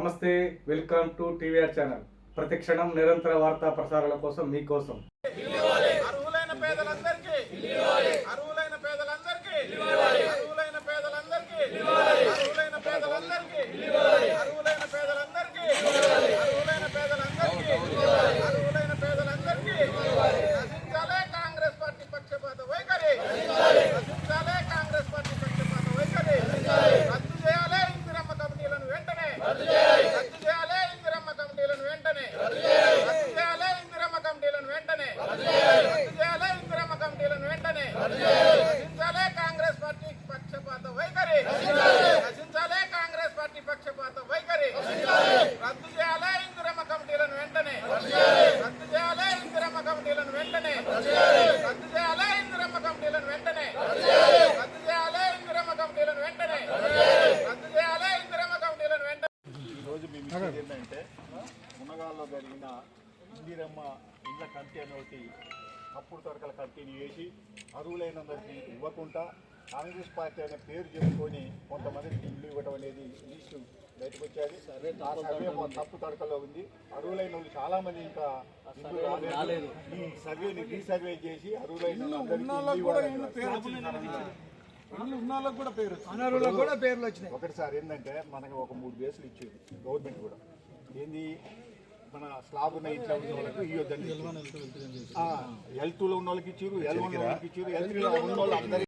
నమస్తే welcome to TVR channel. ప్రతి క్షణం నిరంతర వార్తా ప్రసారాల కోసం మీకోసం. అర్హులైన పేదలందరికీ అర్హులైన పేదలందరికీ అర్హులైన పేదలందరికీ అర్హులైన పేదలందరికీ అర్హులైన పేదలందరికీ అర్హులైన పేదలందరికీ అర్హులైన పేదలందరికీ నశించాలే కాంగ్రెస్ పార్టీ పక్షపాత వైఖరి నశించాలే కాంగ్రెస్ పార్టీ పక్షపాత వైఖరి రద్దు చేయాలే ఇందిరమ్మ కమిటీలను వెంటనే రద్దు చేయాలే ఇందిరమ్మ కమిటీలను వెంటనే రద్దు చేయాలే ఇందిరమ్మ కమిటీలను వెంటనే రద్దు చేయాలే. ఇందిరమ్మ కమిటీలను వెంటనే నశించాలే కాంగ్రెస్ పార్టీ పక్షపాత వైఖరి నశించాలే కాంగ్రెస్ పార్టీ పక్షపాత వైఖరి రద్దు చేయాలే. ఇందిరమ్మ కమిటీలను వెంటనే రద్దు చేయాలే. ఇందిరమ్మ కమిటీలను వెంటనే రద్దు చేయాలే. ఇందిరమ్మ కమిటీలను వెంటనే రద్దు చేయాలే. ఇందిరమ్మ కమిటీలను వెంటనే రద్దు చేయాలే. ఇందిరమ్మ కమిటీలను వెంటనే ఈరోజు మేము ఏంటంటే మునగాల్లో జరిగిన ఇందిరమ్మ ఇండ్ల కమిటీ అని అప్పుడు తరకల కమిటీని వేసి అర్హులైనందరికీ ఇవ్వకుండా కాంగ్రెస్ పార్టీ అనే పేరు చెప్పుకొని కొంతమందికి ఇల్లు ఇవ్వడం అనేది లిస్టు బయటకు వచ్చేది. సర్వే తప్పు తడకలో ఉంది. అర్హులైన వాళ్ళు చాలా మంది ఇంకా ఈ సర్వేని రీసర్వే చేసి అర్హులైన వాళ్ళందరికీ ఇల్లు ఇవ్వాలని ఒకటి సార్ ఏంటంటే మనకి ఒక మూడు బేసులు ఇచ్చేది గవర్నమెంట్ కూడా. ఏంది? మన స్లాబ్ ఉన్న ఇట్లా ఉన్న వాళ్ళకి ఇవ్వద్దండి ఎల్ టూలో ఉన్న వాళ్ళకి ఇచ్చారు ఎల్ వన్ వాళ్ళకి ఇచ్చారు ఎల్ త్రీలో ఉన్న వాళ్ళు అందరికీ